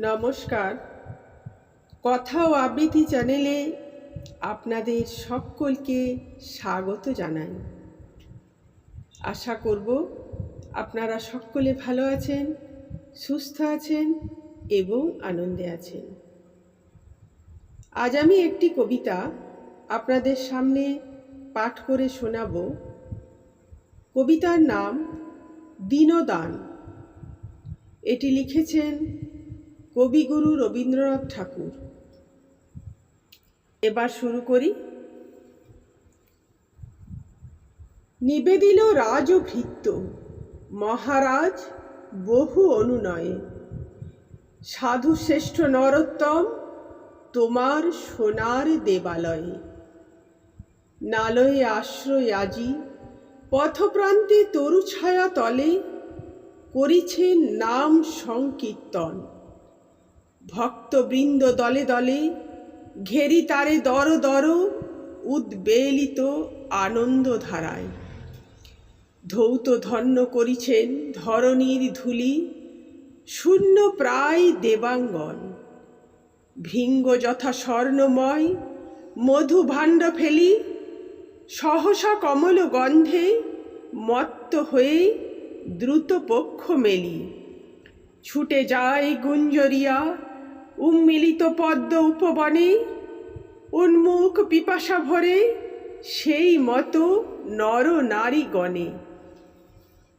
নমস্কার। কথা ও আবৃত্তি চ্যানেলে আপনাদের সকলকে স্বাগত জানাই। আশা করব আপনারা সকলে ভালো আছেন, সুস্থ আছেন এবং আনন্দে আছেন। আজ আমি একটি কবিতা আপনাদের সামনে পাঠ করে শোনাব। কবিতার নাম দীনদান। এটি লিখেছেন কবিগুরু রবীন্দ্রনাথ ঠাকুর। এবার শুরু করি। নিবেদিল রাজ ও ভৃত্য মহারাজ বহু অনুনয়ে। সাধু শ্রেষ্ঠ নরোত্তম, তোমার সোনার দেবালয়ে। নালয়ে আশ্রয় আজি, পথপ্রান্তে তরু ছায়া তলে, করিছেন নাম সংকীর্তন। ভক্তবৃন্দ দলে দলে, ঘেরি তারে দর দর, উদ্বেলিত আনন্দ ধারায় ধৌত ধন্য করিছেন ধরণীর ধুলি, শূন্য প্রায় দেবাঙ্গন। ভৃঙ্গ যথা স্বর্ণময়, মধু ভাণ্ড ফেলি, সহসা কমল গন্ধে মত্ত হয়ে দ্রুত পক্ষ মেলি। ছুটে যায় গুঞ্জরিয়া উম্মিলিত পদ্ম উপবনে, উন্মুখ পিপাসা ভরে সেই মতো নর নারী গণে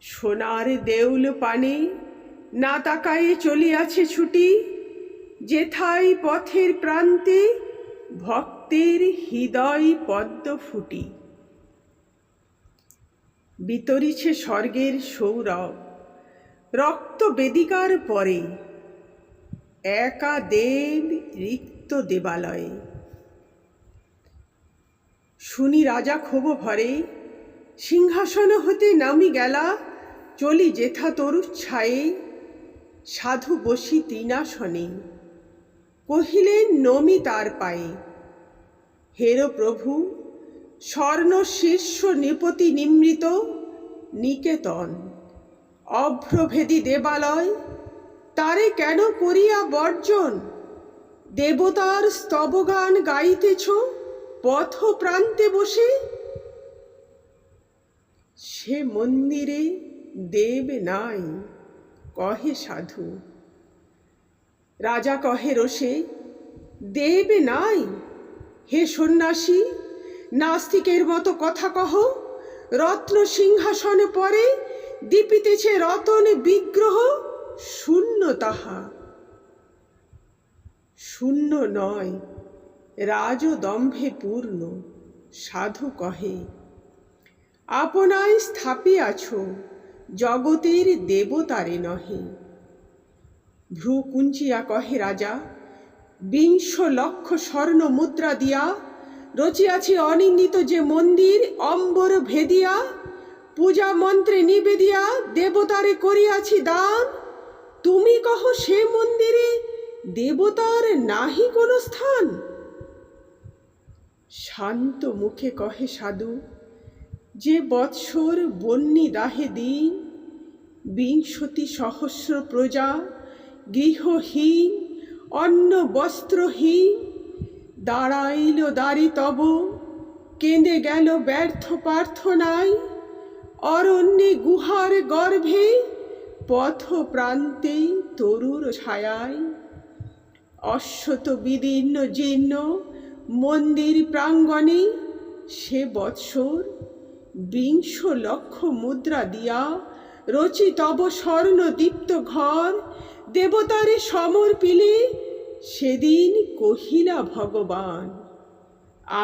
সোনার দেউল পানে না তাকায়ে চলিয়াছে ছুটি, যেথায় পথের প্রান্তে ভক্তের হৃদয় পদ্ম ফুটি। বিতরিছে স্বর্গের সৌরভ, রক্ত বেদিকার পরে একা দেব রিক্ত দেবালয়ে। শুনি রাজা ক্ষোভ ভরে, সিংহাসন হতে নামি গেলা, চলি যেথা তরু ছায়ে, সাধু বসি তিনাসনে কহিলেন, নমি তার পায়ে। হের প্রভু, স্বর্ণ শীর্ষ নিপতি নিমৃত, নিকেতন, অভ্রভেদী দেবালয় তারে কেন করিয়া বর্জন? দেবতার স্তবগান গাইতেছ পথ প্রান্তে বসে? সে মন্দিরে দেব নাই, কহে সাধু। রাজা কহে রসে, দেব নাই? হে সন্ন্যাসী, নাস্তিকের মতো কথা কহ। রত্ন সিংহাসনে পরে দীপিতেছে রতন বিগ্রহ। শূন্য তাহা শূন্য নয়, রাজদম্ভে পূর্ণ, সাধু কহে। আপনায় স্থাপিয়াছ, জগতের দেবতারে নহে। ভ্রু কুঞ্চিয়া কহে রাজা, বিংশ লক্ষ স্বর্ণ মুদ্রা দিয়া, রচিয়াছি অনিন্দিত যে মন্দির, অম্বর ভেদিয়া, পূজা মন্ত্রে নিবেদিয়া, দেবতারে করিয়াছি দান তুমি কহ সে মন্দিরে দেবতার নাহি কোনো স্থান? শান্ত মুখে কহে সাধু, যে বৎসর বন্যি দাহে দিন, বিংশতি সহস্র প্রজা, গৃহহীন, অন্ন বস্ত্রহীন, দাঁড়াইল দাঁড়ি তব, কেঁদে গেল ব্যর্থ প্রার্থনায়, অরণ্যে গুহার গর্ভে পথ প্রান্তে তরুর ছায়ায় অশ্বত বিদীর্ণ জীর্ণ মন্দির প্রাঙ্গণে সে বৎসর। বিংশ লক্ষ মুদ্রা দিয়া রচি তব স্বর্ণদীপ্ত ঘর দেবতারে সমর্পিলে সেদিন কহিলা ভগবান,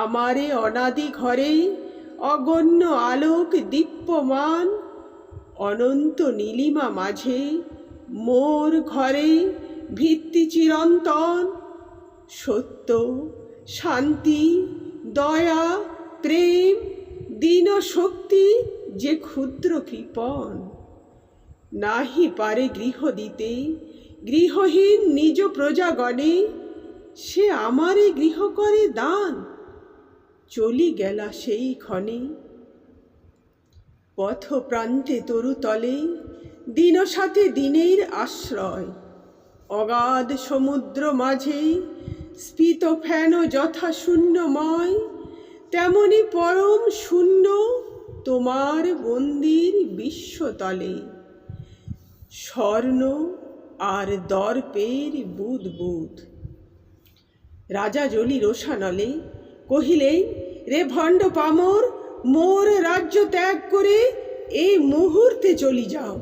আমারে অনাদি ঘরে অগণ্য আলোক দীপ্যমান অনন্ত নীলিমা মাঝে মোর ঘরে ভিত্তি চিরন্তন। সত্য, শান্তি, দয়া, প্রেম দীন শক্তি যে ক্ষুদ্র কৃপণ নাহি পারে গৃহ দিতে, গৃহহীন নিজ প্রজাগণে, সে আমারে গৃহ করে দান। চলি গেলা সেই ক্ষণে পথ প্রান্তে তরুতলে দিন সাথে দিনের আশ্রয়। অগাধ সমুদ্র মাঝেই স্ফীত ফেন যথা শূন্যময় তেমনি পরম শূন্য তোমার মন্দির বিশ্বতলে। স্বর্ণ আর দর্পের বুদ বুদ রাজা জলি রোষানলে কহিলেন, রে ভণ্ড পামর মোর রাজ্য ত্যাগ করে এই মুহূর্তে চলি যাও।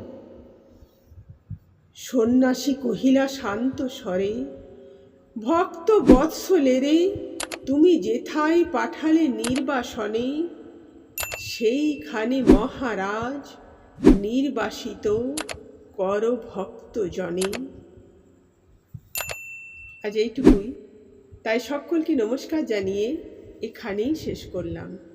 সন্ন্যাসী কহিলা, শান্ত স্বরে, ভক্ত বৎসলেরে, তুমি যেথায় পাঠালে নির্বাসনে, সেইখানে মহারাজ নির্বাসিত কর ভক্ত জনে আজ এইটুকুই। তাই সকলকে নমস্কার জানিয়ে এখানেই শেষ করলাম।